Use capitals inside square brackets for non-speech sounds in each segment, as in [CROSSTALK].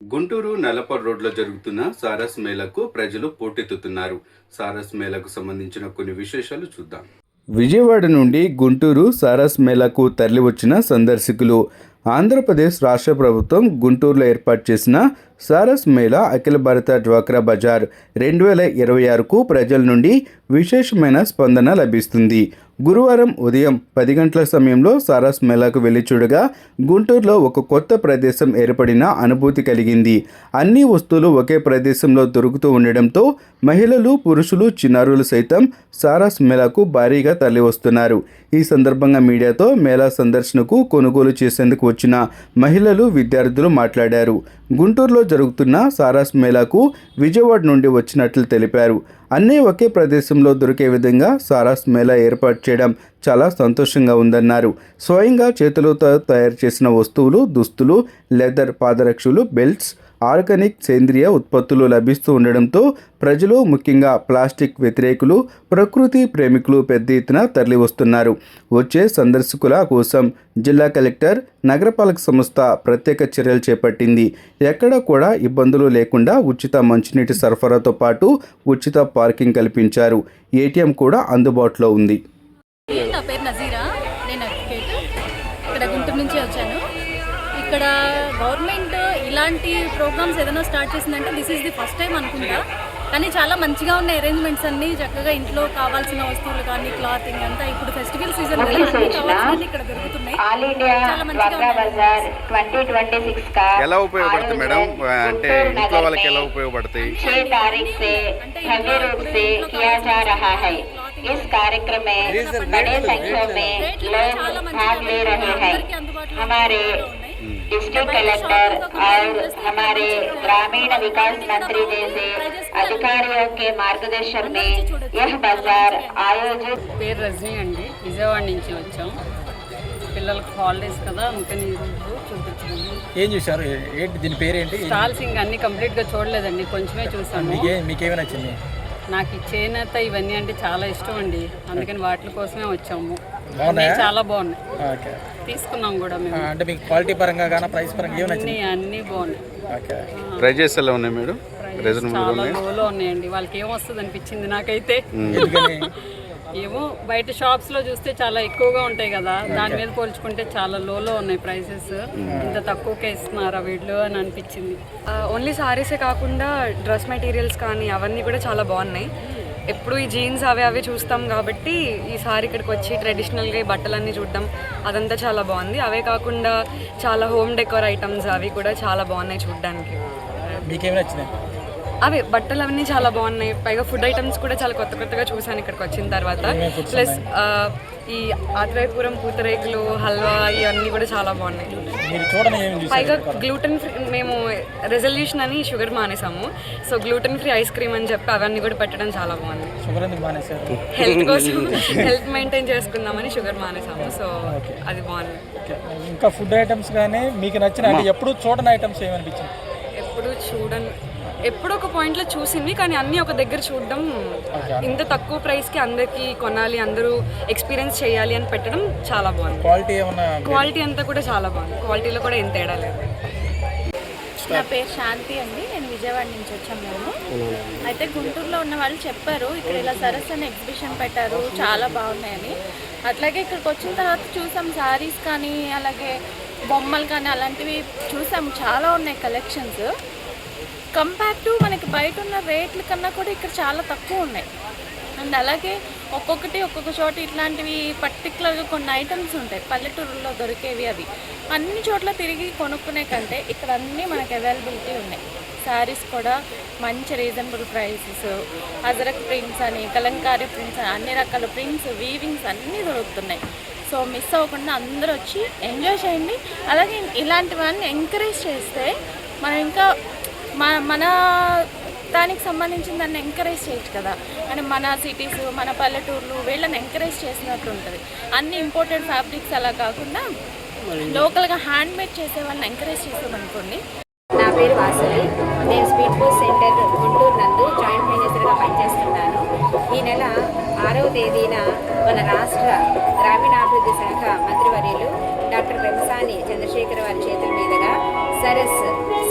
గుంటూరు నలపర్ రోడ్లో జరుగుతున్న సారస్ మేళకు ప్రజలు పోటెత్తుతున్నారు. సారస్ మేళకు సంబంధించిన కొన్ని విశేషాలు చూద్దాం. విజయవాడ నుండి గుంటూరు సారస్ మేళకు తరలివచ్చిన సందర్శకులు ఆంధ్రప్రదేశ్ రాష్ట్ర ప్రభుత్వం గుంటూరులో ఏర్పాటు చేసిన సారస్ మేళా అఖిల భారత డ్వాక్రా బజార్ రెండు వేల ఇరవై ఆరుకు ప్రజల నుండి విశేషమైన స్పందన లభిస్తుంది. గురువారం ఉదయం పది గంటల సమయంలో సారస్ మేళాకు వెళ్ళి చూడగా గుంటూరులో ఒక కొత్త ప్రదేశం ఏర్పడిన అనుభూతి కలిగింది. అన్ని వస్తువులు ఒకే ప్రదేశంలో దొరుకుతూ ఉండడంతో మహిళలు పురుషులు చిన్నారులు సైతం సారస్ మేళాకు భారీగా తరలివస్తున్నారు. ఈ సందర్భంగా మీడియాతో మేళా సందర్శనకు కొనుగోలు చేసేందుకు వచ్చిన మహిళలు విద్యార్థులు మాట్లాడారు. గుంటూరులో జరుగుతున్న సారాస్ మేళాకు విజయవాడ నుండి వచ్చినట్లు తెలిపారు. అన్నీ ఒకే ప్రదేశంలో దొరికే విధంగా సారాస్ మేళా ఏర్పాటు చేయడం చాలా సంతోషంగా ఉందన్నారు. స్వయంగా చేతులతో తయారు చేసిన వస్తువులు దుస్తులు లెదర్ పాదరక్షలు బెల్ట్స్ ఆర్గానిక్ సేంద్రియ ఉత్పత్తులు లభిస్తూ ఉండడంతో ప్రజలు ముఖ్యంగా ప్లాస్టిక్ వ్యతిరేకులు ప్రకృతి ప్రేమికులు పెద్ద ఎత్తున తరలివస్తున్నారు. వచ్చే సందర్శకుల కోసం జిల్లా కలెక్టర్ నగరపాలక సంస్థ ప్రత్యేక చర్యలు చేపట్టింది. ఎక్కడ కూడా ఇబ్బందులు లేకుండా ఉచిత మంచినీటి సరఫరాతో పాటు ఉచిత పార్కింగ్ కల్పించారు. ఏటీఎం కూడా అందుబాటులో ఉంది. నా పేరు నజీరా. నేను ఇక్కడ గుంటూరు నుంచి వచ్చాను. ఇక్కడ ఇలాంటి ప్రోగ్రామ్స్ ఏదైనా స్టార్ట్ చేసిందంటే this is the first time అనుకుంటా. కానీ చాలా మంచిగా ఉన్న అరేంజ్మెంట్స్ అన్ని చక్కగా ఇంట్లో కావాల్సిన వస్తువులు కానీ క్లాతింగ్ అంతా ఇప్పుడు ఫెస్టివల్ సీజన్ ఇక్కడ దొరుకుతున్నాయి. ఎలా ఉపయోగపడుతుంది మేడం? डिस्ट्रिक्ट कलेक्टर और हमारे ग्रामीण विकास मंत्री जैसे अधिकारियों के मार्गदर्शन में यह बाजार आयोजित పేరు రజనీ అండి విజయవాడ నుంచి వచ్చాం పిల్లలకు హాలిడేస్ కదా అందుకని ఈరోజు చూపించాము ఏం చూశారు ఏ- ఏంటి దీని పేరేంటి స్టాల్స్ ఇంకా అన్ని కంప్లీట్గా చూడలేదండి కొంచెమే చూసాము మీకే మీకేమి నచ్చింది నాకు ఈ చేనేత ఇవన్నీ అంటే చాలా ఇష్టం అండి అందుకని వాటి కోసమే వచ్చాము బాగున్నాయా? అన్నీ చాలా బాగున్నాయి. ఓకే. తీసుకున్నాం కూడా మేము. అంటే మీకు క్వాలిటీ పరంగా కానీ ప్రైస్ పరంగా ఏమి నచ్చింది? అన్నీ అన్నీ బాగున్నాయి. ఓకే. ప్రైజెస్ ఎలా ఉన్నాయి మేడం? రీజనబుల్ చాలా లోలో ఉన్నాయండి. వాళ్ళకి ఏం వస్తుంది అనిపించింది నాకైతే? ఎందుకని? [LAUGHS] ఏమో బయట షాప్స్లో చూస్తే చాలా ఎక్కువగా ఉంటాయి కదా. దాని మీద పోల్చుకుంటే చాలా లోలో ఉన్నాయి ప్రైసెస్ ఇంత తక్కువకే ఇస్తున్నారా వీళ్ళు అని అనిపించింది. ఓన్లీ సారీసే కాకుండా డ్రెస్ మెటీరియల్స్ కానీ అవన్నీ కూడా చాలా బాగున్నాయి. ఎప్పుడు ఈ జీన్స్ అవి అవి చూస్తాం కాబట్టి ఈసారి ఇక్కడికి వచ్చి ట్రెడిషనల్గా ఈ బట్టలన్నీ చూడడం అదంతా చాలా బాగుంది. అవే కాకుండా చాలా హోమ్ డెకోర్ ఐటమ్స్ అవి కూడా చాలా బాగున్నాయి చూడడానికి. మీకేమి నచ్చింది అవి బట్టలు అవన్నీ చాలా బాగున్నాయి. పైగా ఫుడ్ ఐటమ్స్ కూడా చాలా కొత్త కొత్తగా చూసాను ఇక్కడికి వచ్చిన తర్వాత. ప్లస్ ఈ ఆత్రేయపురం పూతరేకులు హల్వా ఇవన్నీ కూడా చాలా బాగున్నాయి. పైగా గ్లూటెన్ ఫ్రీ మేము రెజల్యూషన్ అని sugar మానేసాము. So gluten free ice cream అని చెప్పి అవన్నీ కూడా పెట్టడం చాలా బాగుంది. హెల్త్ కోసం హెల్త్ మెయింటైన్ చేసుకుందామని షుగర్ మానేసాము. సో అది బాగుంది. ఇంకా ఫుడ్ ఐటమ్స్ కానీ మీకు నచ్చిన ఎప్పుడు చూడని ఐటమ్స్ ఏమనిపించింది ఎప్పుడు చూడని. ఎప్పుడు ఒక పాయింట్లో చూసింది కానీ అన్నీ ఒక దగ్గర చూడడం ఇంత తక్కువ ప్రైస్కి అందరికీ కొనాలి అందరూ ఎక్స్పీరియన్స్ చేయాలి అని పెట్టడం చాలా బాగుంది. క్వాలిటీ ఏమన్నా క్వాలిటీ అంతా కూడా చాలా బాగుంది. క్వాలిటీలో కూడా ఏం తేడా లేదు. నా పేరు శాంతి అండి. నేను విజయవాడ నుంచి వచ్చాం మేము అయితే గుంటూరులో ఉన్న వాళ్ళు చెప్పారు ఇక్కడ ఇలా సరస్సు అని ఎగ్జిబిషన్ పెట్టారు చాలా బాగున్నాయని. అట్లాగే ఇక్కడికి వచ్చిన తర్వాత చూసాం శారీస్ కానీ అలాగే బొమ్మలు కానీ అలాంటివి చూసాం చాలా ఉన్నాయి కలెక్షన్స్ కంపేర్ టు మనకి బయట ఉన్న రేట్ల కన్నా కూడా ఇక్కడ చాలా తక్కువ ఉన్నాయి. అండ్ అలాగే ఒక్కొక్కటి ఒక్కొక్క చోట ఇట్లాంటివి పర్టికులర్గా కొన్ని ఐటమ్స్ ఉంటాయి. పల్లెటూరులో దొరికేవి అవి. అన్ని చోట్ల తిరిగి కొనుక్కునే కంటే ఇక్కడ అన్నీ మనకి అవైలబిలిటీ ఉన్నాయి. శారీస్ కూడా మంచి రీజనబుల్ ప్రైసెస్ అజరక్ ప్రింట్స్ అని కలంకారీ ప్రింట్స్ అని అన్ని రకాల ప్రింట్స్ వీవింగ్స్ అన్నీ దొరుకుతున్నాయి. సో మిస్ అవ్వకుండా అందరూ వచ్చి ఎంజాయ్ చేయండి. అలాగే ఇలాంటివన్నీ ఎంకరేజ్ చేస్తే మనం ఇంకా మన మన దానికి సంబంధించిన దాన్ని ఎంకరేజ్ చేయొచ్చు కదా. అంటే మన సిటీస్ మన పల్లెటూర్లు వీళ్ళని ఎంకరేజ్ చేసినట్టు ఉంటుంది. అన్ని ఇంపోర్టెడ్ ఫ్యాబ్రిక్స్ అలా కాకుండా లోకల్గా హ్యాండ్ మేడ్ చేసే వాళ్ళని ఎంకరేజ్ చేసామనుకోండి. నా పేరు వాసవి. నేను స్పీడ్ పోస్ట్ సెంటర్ గుంటూరు నందు జాయింట్ మేనేజర్గా పనిచేస్తున్నాను. ఈ నెల ఆరవ తేదీన మన రాష్ట్ర గ్రామీణాభివృద్ధి శాఖ మంత్రివర్యులు డాక్టర్ పెంసాని చంద్రశేఖర్ వారి చేతుల మీదుగా Saras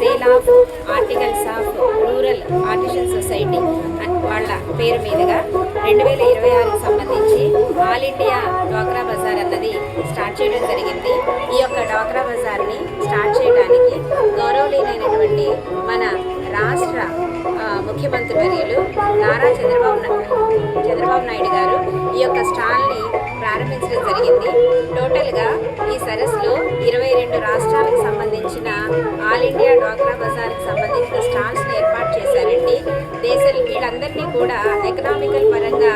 sale of articles of rural artisan society అని వాళ్ళ పేరు మీదుగా రెండు వేల ఇరవై ఆరుకు సంబంధించి ఆల్ ఇండియా డ్వాక్రా బజార్ అన్నది స్టార్ట్ చేయడం జరిగింది. ఈ యొక్క డ్వాక్రా బజార్ని స్టార్ట్ చేయడానికి గౌరవనీయులైనటువంటి మన రాష్ట్ర ముఖ్యమంత్రి వర్యులు నారా చంద్రబాబు చంద్రబాబు నాయుడు గారు ఈ యొక్క స్టాల్ని ప్రారంభించడం జరిగింది. టోటల్గా ఈ సరస్సులో ఇరవై రెండు రాష్ట్రాలకు సంబంధించిన ఆల్ ఇండియా డ్వాక్రా బజార్కి సంబంధించిన స్టాల్స్ని ఏర్పాటు చేశారండి. దేశ వీళ్ళందరినీ కూడా ఎకనామికల్ పరంగా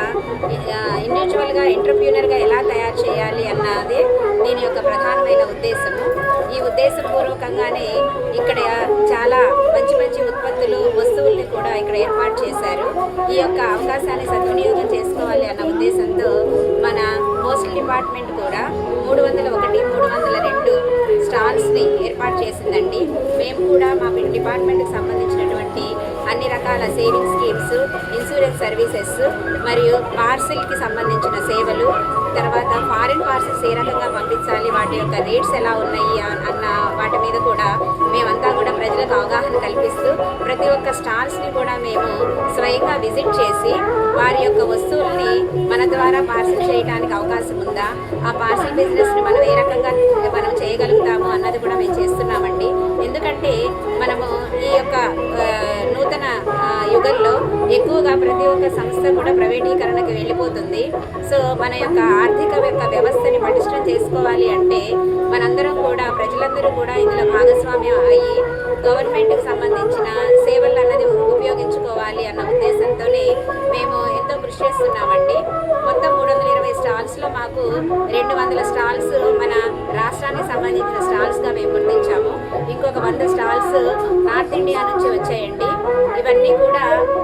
ఇండివిజువల్గా ఎంటర్ప్రీనర్గా ఎలా తయారు చేయాలి అన్నదే దీని యొక్క ప్రధానమైన ఉద్దేశము. ఈ ఉద్దేశపూర్వకంగానే ఇక్కడ చాలా మంచి మంచి ఉత్పత్తులు వస్తువుల్ని కూడా ఇక్కడ ఏర్పాటు చేశారు. ఈ యొక్క అవకాశాన్ని సద్వినియోగం చేసుకోవాలి అన్న ఉద్దేశంతో డిపార్ట్మెంట్ కూడా మూడు వందల ఒకటి మూడు వందల రెండు స్టాల్స్ని ఏర్పాటు చేసిందండి. మేము కూడా మా డిపార్ట్మెంట్కి సంబంధించినటువంటి అన్ని రకాల సేవింగ్ స్కీమ్స్ ఇన్సూరెన్స్ సర్వీసెస్ మరియు పార్సిల్కి సంబంధించిన సేవలు తర్వాత ఫారిన్ పార్సిల్స్ ఏ రకంగా పంపించాలి? వాటి యొక్క రేట్స్ ఎలా ఉన్నాయి? అన్న వాటి మీద కూడా మేమంతా కూడా ప్రజలకు అవగాహన కల్పిస్తూ ప్రతి ఒక్క స్టాల్స్ని కూడా మేము స్వయంగా విజిట్ చేసి వారి యొక్క వస్తువుల్ని మన ద్వారా పార్సిల్ చేయడానికి అవకాశం ఉందా? ఆ పార్సిల్ బిజినెస్ని మనం ఏ రకంగా మనం చేయగలుగుతాము? అన్నది కూడా మేము చేస్తున్నామండి. ఎందుకంటే మనము ఈ యొక్క యుగంలో ఎక్కువగా ప్రతి ఒక్క సంస్థ కూడా ప్రైవేటీకరణకు వెళ్ళిపోతుంది. సో మన యొక్క ఆర్థిక యొక్క వ్యవస్థని పటిష్టం చేసుకోవాలి అంటే మనందరం కూడా ప్రజలందరూ కూడా ఇందులో భాగస్వామ్యం అయ్యి గవర్నమెంట్కి సంబంధించిన సేవలు అన్నది ఉపయోగించుకోవాలి అన్న ఉద్దేశంతోనే మేము ఎంతో కృషి చేస్తున్నామండి. మొత్తం మూడు వందల ఇరవై స్టాల్స్లో మాకు రెండు వందల స్టాల్స్ మన రాష్ట్రానికి సంబంధించిన స్టాల్స్గా మేము గుర్తించాము. ఇంకొక వంద స్టాల్స్ నార్త్ ఇండియా నుంచి వచ్చాయండి. ఇవన్నీ కూడా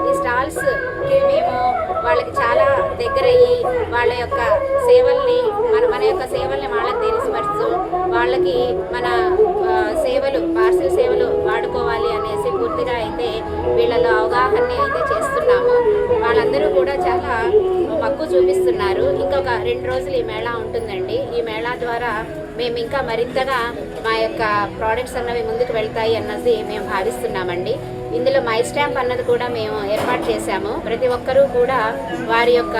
ఈ స్టాల్స్కి మేము వాళ్ళకి చాలా దగ్గరయ్యి వాళ్ళ యొక్క సేవల్ని మన మన యొక్క సేవల్ని వాళ్ళకి తెలిసిపరుస్తూ వాళ్ళకి మన సేవలు పార్సిల్ సేవలు వాడుకోవాలి అనేసి పూర్తిగా అయితే వీళ్ళలో అవగాహన అయితే చేస్తున్నాము. వాళ్ళందరూ కూడా చాలా మక్కువ చూపిస్తున్నారు. ఇంకొక రెండు రోజులు ఈ మేళా ఉంటుందండి. ఈ మేళా ద్వారా మేము ఇంకా మరింతగా మా యొక్క ప్రోడక్ట్స్ అన్నవి ముందుకు వెళ్తాయి అన్నది మేము భావిస్తున్నామండి. ఇందులో మై స్టాంప్ అన్నది కూడా మేము ఏర్పాటు చేశాము. ప్రతి ఒక్కరూ కూడా వారి యొక్క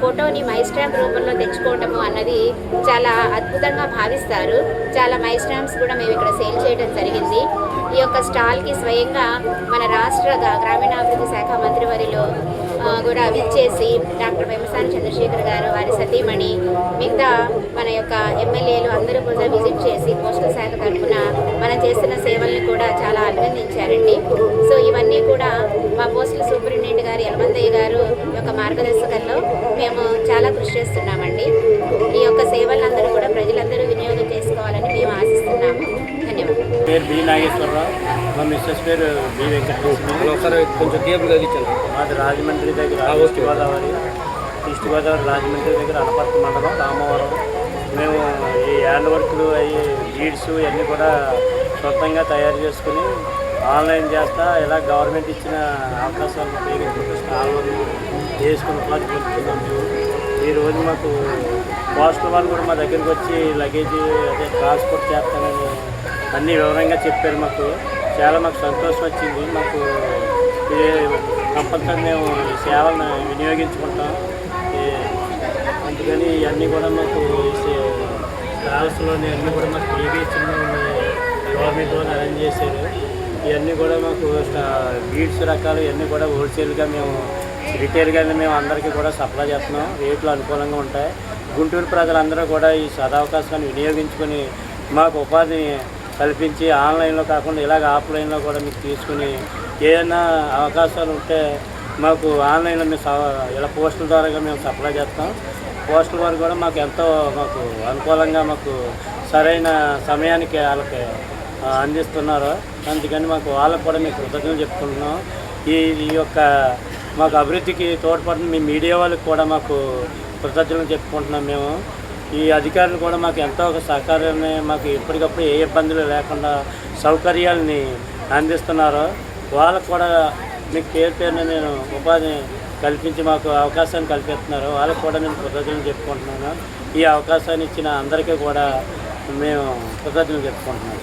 ఫోటోని మై స్టాంప్ రూపంలో తెచ్చుకోవటము అన్నది చాలా అద్భుతంగా భావిస్తారు. చాలా మై స్టాంప్స్ కూడా మేము ఇక్కడ సేల్ చేయడం జరిగింది. ఈ యొక్క స్టాల్కి స్వయంగా మన రాష్ట్ర గ్రామీణాభివృద్ధి శాఖ మంత్రివర్యులు కూడా విచ్చేసి డాక్టర్ వెంపసాని చంద్రశేఖర్ గారు వారి సతీమణి మిగతా మన యొక్క ఎమ్మెల్యేలు అందరూ కూడా విజిట్ చేసి పోస్టల్ శాఖ తరఫున మనం చేస్తున్న సేవల్ని కూడా చాలా అభినందించారండి. సో ఇవన్నీ కూడా మా పోస్టల్ సూపరింటెండెంట్ గారు యలమందయ్య గారు యొక్క మార్గదర్శకంలో మేము చాలా కృషి చేస్తున్నామండి. ఈ యొక్క సేవలందరూ కూడా ప్రజలందరూ వినియోగం చేసుకోవాలని మేము ఆశిస్తున్నాము. ధన్యవాదాలు. మా మిస్సెస్ పేరు బి ఒకసారి కొంచెం కేబుల్ కలిగించాను మాది రాజమండ్రి దగ్గర ఈస్ట్ గోదావరి ఈస్ట్ గోదావరి రాజమండ్రి దగ్గర అనపర్తి మండలం రామవరం. మేము ఈ హ్యాండ్ వర్క్లు అవి బీడ్స్ ఇవన్నీ కూడా సొంతంగా తయారు చేసుకుని ఆన్లైన్ చేస్తా ఇలా గవర్నమెంట్ ఇచ్చిన అవకాశాలను ఉపయోగించుకుంటూ స్టాల్ వేసుకుని ఉపాధి పొందుతున్నాం మేము ఈ రోజు మాకు పోస్టల్ వాళ్ళు కూడా మా దగ్గరికి వచ్చి లగేజ్ అదే ట్రాన్స్పోర్ట్ చేస్తానని అన్ని వివరంగా చెప్పారు మాకు. చాలా మాకు సంతోషం వచ్చింది. మాకు కంపల్సరీ మేము ఈ సేవలను వినియోగించుకుంటాం. ఈ- అందుకని ఇవన్నీ కూడా మాకు ట్రావెల్స్లోని అన్నీ కూడా మాకు టీవీ చిన్న గవర్నమెంట్ వాళ్ళు అరేంజ్ చేశారు. ఇవన్నీ కూడా మాకు బీడ్స్ రకాలు ఇవన్నీ కూడా హోల్సేల్గా మేము రిటైల్గా మేము అందరికీ కూడా సప్లై చేస్తున్నాం. రేట్లు అనుకూలంగా ఉంటాయి. గుంటూరు ప్రజలందరూ కూడా ఈ సదావకాశాన్ని వినియోగించుకొని మాకు ఉపాధిని కల్పించి ఆన్లైన్లో కాకుండా ఇలాగ ఆఫ్లైన్లో కూడా మీకు తీసుకుని ఏదైనా అవకాశాలు ఉంటే మాకు ఆన్లైన్లో మేము స- ఇలా పోస్టుల ద్వారా మేము సప్లై చేస్తాం. పోస్టుల వారు కూడా మాకు ఎంతో మాకు అనుకూలంగా మాకు సరైన సమయానికి వాళ్ళకి అందిస్తున్నారు. అందుకని మాకు వాళ్ళకు కూడా మేము కృతజ్ఞతలు చెప్పుకుంటున్నాం. ఈ ఈ యొక్క మాకు అభివృద్ధికి తోడ్పడిన మీ మీడియా వాళ్ళకి కూడా మాకు కృతజ్ఞతలు చెప్పుకుంటున్నాం మేము. ఈ అధికారులు కూడా మాకు ఎంతో ఒక సహకారాన్ని మాకు ఎప్పటికప్పుడు ఏ ఇబ్బందులు లేకుండా సౌకర్యాలని అందిస్తున్నారు వాళ్ళకు కూడా మీకు పేరు పేరున నేను ఉపాధి కల్పించి మాకు అవకాశాన్ని కల్పిస్తున్నారు. వాళ్ళకు కూడా నేను కృతజ్ఞతలు చెప్పుకుంటున్నాను. ఈ అవకాశాన్ని ఇచ్చిన అందరికీ కూడా మేము కృతజ్ఞతలు చెప్పుకుంటున్నాం